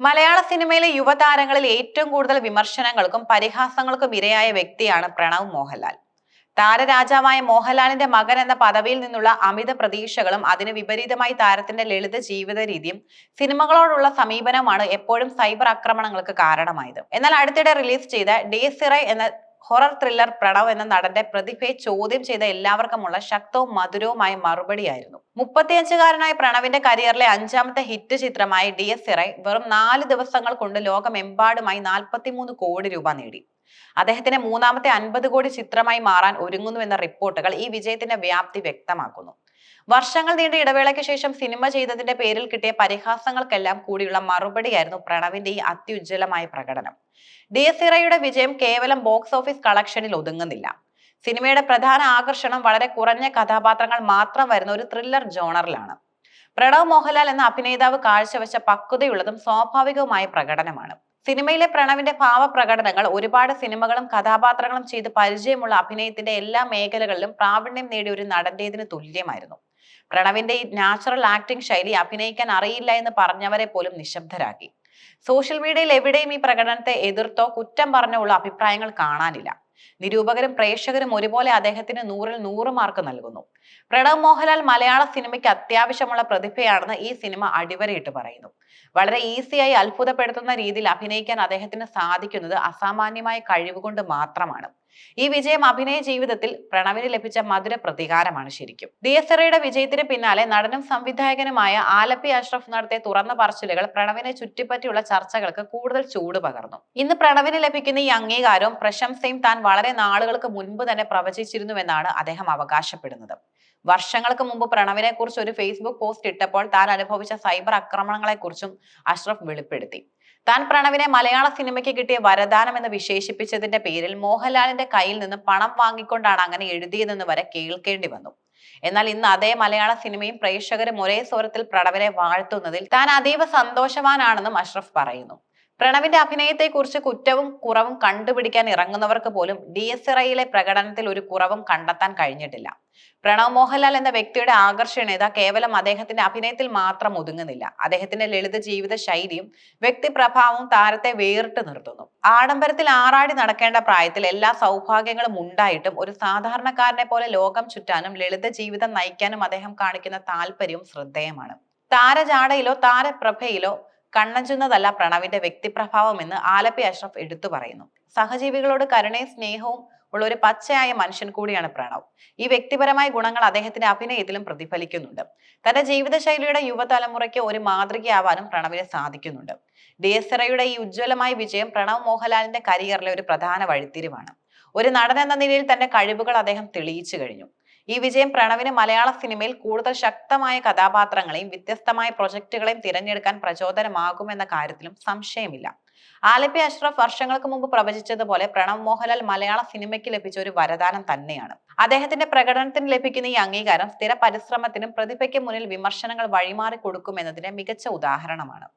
മലയാള സിനിമയിലെ യുവതാരങ്ങളിൽ ഏറ്റവും കൂടുതൽ വിമർശനങ്ങൾക്കും പരിഹാസങ്ങൾക്കും ഇരയായ വ്യക്തിയാണ് പ്രണവ് മോഹൻലാൽ. താരരാജാവായ മോഹൻലാലിന്റെ മകൻ എന്ന പദവിയിൽ നിന്നുള്ള അമിത പ്രതീക്ഷകളും അതിന് വിപരീതമായി താരത്തിന്റെ ലളിത ജീവിത രീതിയും സിനിമകളോടുള്ള സമീപനമാണ് എപ്പോഴും സൈബർ ആക്രമണങ്ങൾക്ക് കാരണമായത്. എന്നാൽ അടുത്തിടെ റിലീസ് ചെയ്ത ഡേസിറൈ എന്ന ഹൊറർ ത്രില്ലർ പ്രണവ് എന്ന നടന്റെ പ്രതിഭയെ ചോദ്യം ചെയ്ത എല്ലാവർക്കുമുള്ള ശക്തവും മധുരവുമായ മറുപടിയായിരുന്നു. മുപ്പത്തിയഞ്ചുകാരനായ പ്രണവിന്റെ കരിയറിലെ അഞ്ചാമത്തെ ഹിറ്റ് ചിത്രമായ ഡി എസ് ഇറൈ വെറും നാല് ദിവസങ്ങൾ കൊണ്ട് ലോകമെമ്പാടുമായി നാൽപ്പത്തിമൂന്ന് കോടി രൂപ നേടി. അദ്ദേഹത്തിന്റെ മൂന്നാമത്തെ അൻപത് കോടി ചിത്രമായി മാറാൻ ഒരുങ്ങുന്നുവെന്ന റിപ്പോർട്ടുകൾ ഈ വിജയത്തിന്റെ വ്യാപ്തി വ്യക്തമാക്കുന്നു. വർഷങ്ങൾ നീണ്ട ഇടവേളയ്ക്ക് ശേഷം സിനിമ ചെയ്തതിന്റെ പേരിൽ കിട്ടിയ പരിഹാസങ്ങൾക്കെല്ലാം കൂടിയുള്ള മറുപടിയായിരുന്നു പ്രണവിന്റെ ഈ അത്യുജ്വലമായ പ്രകടനം. ഡിയസിറയുടെ വിജയം കേവലം ബോക്സ് ഓഫീസ് കളക്ഷനിൽ ഒതുങ്ങുന്നില്ല. സിനിമയുടെ പ്രധാന ആകർഷണം വളരെ കുറഞ്ഞ കഥാപാത്രങ്ങൾ മാത്രം വരുന്ന ഒരു ത്രില്ലർ ജോണറിലാണ്. പ്രണവ് മോഹൻലാൽ എന്ന അഭിനേതാവ് കാഴ്ചവെച്ച പക്വതയുള്ളതും സ്വാഭാവികവുമായ പ്രകടനമാണ്. സിനിമയിലെ പ്രണവിന്റെ ഭാവപ്രകടനങ്ങൾ ഒരുപാട് സിനിമകളും കഥാപാത്രങ്ങളും ചെയ്ത് പരിചയമുള്ള അഭിനയത്തിന്റെ എല്ലാ മേഖലകളിലും പ്രാവീണ്യം നേടിയ ഒരു നടന്റേതിന് തുല്യമായിരുന്നു. പ്രണവിന്റെ ഈ നാച്ചുറൽ ആക്ടിംഗ് ശൈലി അഭിനയിക്കാൻ അറിയില്ല എന്ന് പറഞ്ഞവരെ പോലും നിശബ്ദരാക്കി. സോഷ്യൽ മീഡിയയിൽ എവിടെയും ഈ പ്രകടനത്തെ എതിർത്തോ കുറ്റം പറഞ്ഞോ ഉള്ള അഭിപ്രായങ്ങൾ കാണാനില്ല. നിരൂപകരും പ്രേക്ഷകരും ഒരുപോലെ അദ്ദേഹത്തിന് നൂറിൽ നൂറ് മാർക്ക് നൽകുന്നു. പ്രണവ് മോഹൻലാൽ മലയാള സിനിമയ്ക്ക് അത്യാവശ്യമുള്ള പ്രതിഭയാണെന്ന് ഈ സിനിമ അടിവരയിട്ട് പറയുന്നു. വളരെ ഈസിയായി അത്ഭുതപ്പെടുത്തുന്ന രീതിയിൽ അഭിനയിക്കാൻ അദ്ദേഹത്തിന് സാധിക്കുന്നത് അസാമാന്യമായ കഴിവുകൊണ്ട് മാത്രമാണ്. ഈ വിജയം അഭിനയ ജീവിതത്തിൽ പ്രണവിന് ലഭിച്ച മധുര പ്രതികാരമാണ് ശരിക്കും. ദിയസറയുടെ വിജയത്തിന് പിന്നാലെ നടനും സംവിധായകനുമായ ആലപ്പി അഷ്റഫ് നടത്തിയ തുറന്ന പറച്ചിലുകൾ പ്രണവിനെ ചുറ്റിപ്പറ്റിയുള്ള ചർച്ചകൾക്ക് കൂടുതൽ ചൂട് പകർന്നു. ഇന്ന് പ്രണവിന് ലഭിക്കുന്ന ഈ അംഗീകാരവും പ്രശംസയും താൻ വളരെ നാളുകൾക്ക് മുൻപ് തന്നെ പ്രവചിച്ചിരുന്നുവെന്നാണ് അദ്ദേഹം അവകാശപ്പെടുന്നത്. വർഷങ്ങൾക്ക് മുമ്പ് പ്രണവിനെ കുറിച്ച് ഒരു ഫേസ്ബുക്ക് പോസ്റ്റ് ഇട്ടപ്പോൾ താൻ അനുഭവിച്ച സൈബർ ആക്രമണങ്ങളെക്കുറിച്ചും അഷ്റഫ് വെളിപ്പെടുത്തി. താൻ പ്രണവിനെ മലയാള സിനിമയ്ക്ക് കിട്ടിയ വരദാനം എന്ന് വിശേഷിപ്പിച്ചതിന്റെ പേരിൽ മോഹൻലാലിന്റെ കയ്യിൽ നിന്ന് പണം വാങ്ങിക്കൊണ്ടാണ് അങ്ങനെ എഴുതിയതെന്ന് വരെ കേൾക്കേണ്ടി വന്നു. എന്നാൽ ഇന്ന് അതേ മലയാള സിനിമയും പ്രേക്ഷകരും ഒരേ സ്വരത്തിൽ പ്രണവരെ വാഴ്ത്തുന്നതിൽ താൻ അതീവ സന്തോഷവാനാണെന്നും അഷ്റഫ് പറയുന്നു. പ്രണവിന്റെ അഭിനയത്തെക്കുറിച്ച് കുറ്റവും കുറവും കണ്ടുപിടിക്കാൻ ഇറങ്ങുന്നവർക്ക് പോലും ഡി എസ് ഇറയിലെ പ്രകടനത്തിൽ ഒരു കുറവും കണ്ടെത്താൻ കഴിഞ്ഞിട്ടില്ല. പ്രണവ് മോഹൻലാൽ എന്ന വ്യക്തിയുടെ ആകർഷണീയത കേവലം അദ്ദേഹത്തിന്റെ അഭിനയത്തിൽ മാത്രം ഒതുങ്ങുന്നില്ല. അദ്ദേഹത്തിന്റെ ലളിത ജീവിത ശൈലിയും വ്യക്തിപ്രഭാവവും താരത്തെ വേറിട്ട് നിർത്തുന്നു. ആഡംബരത്തിൽ ആറാടി നടക്കേണ്ട പ്രായത്തിൽ എല്ലാ സൗഭാഗ്യങ്ങളും ഉണ്ടായിട്ടും ഒരു സാധാരണക്കാരനെ പോലെ ലോകം ചുറ്റാനും ലളിത ജീവിതം നയിക്കാനും അദ്ദേഹം കാണിക്കുന്ന താല്പര്യവും ശ്രദ്ധേയമാണ്. താരജാടയിലോ താരപ്രഭയിലോ കണ്ണഞ്ചുന്നതല്ല പ്രണവിന്റെ വ്യക്തിപ്രഭാവം എന്ന് ആലപ്പി അഷ്റഫ് എടുത്തു പറയുന്നു. സഹജീവികളോട് കരുണയും സ്നേഹവും ഉള്ള ഒരു പച്ചയായ മനുഷ്യൻ കൂടിയാണ് പ്രണവ്. ഈ വ്യക്തിപരമായ ഗുണങ്ങൾ അദ്ദേഹത്തിന്റെ അഭിനയത്തിലും പ്രതിഫലിക്കുന്നുണ്ട്. തന്റെ ജീവിതശൈലിയുടെ യുവതലമുറയ്ക്ക് ഒരു മാതൃകയാവാനും പ്രണവിന് സാധിക്കുന്നുണ്ട്. ഡിയസറയുടെ ഈ ഉജ്ജ്വലമായ വിജയം പ്രണവ് മോഹൻലാലിന്റെ കരിയറിലെ ഒരു പ്രധാന വഴിത്തിരിവാണ്. ഒരു നടൻ എന്ന നിലയിൽ തന്റെ കഴിവുകൾ അദ്ദേഹം തെളിയിച്ചു കഴിഞ്ഞു. ഈ വിജയം പ്രണവിന് മലയാള സിനിമയിൽ കൂടുതൽ ശക്തമായ കഥാപാത്രങ്ങളെയും വ്യത്യസ്തമായ പ്രൊജക്ടുകളെയും തിരഞ്ഞെടുക്കാൻ പ്രചോദനമാകുമെന്ന കാര്യത്തിലും സംശയമില്ല. ആലപ്പി അഷ്റഫ് വർഷങ്ങൾക്ക് മുമ്പ് പ്രവചിച്ചതുപോലെ പ്രണവ് മോഹൻലാൽ മലയാള സിനിമയ്ക്ക് ലഭിച്ച ഒരു വരദാനം തന്നെയാണ്. അദ്ദേഹത്തിന്റെ പ്രകടനത്തിന് ലഭിക്കുന്ന ഈ അംഗീകാരം സ്ഥിര പരിശ്രമത്തിനും പ്രതിഭയ്ക്ക് മുന്നിൽ വിമർശനങ്ങൾ വഴിമാറി കൊടുക്കുമെന്നതിന്റെ മികച്ച ഉദാഹരണമാണ്.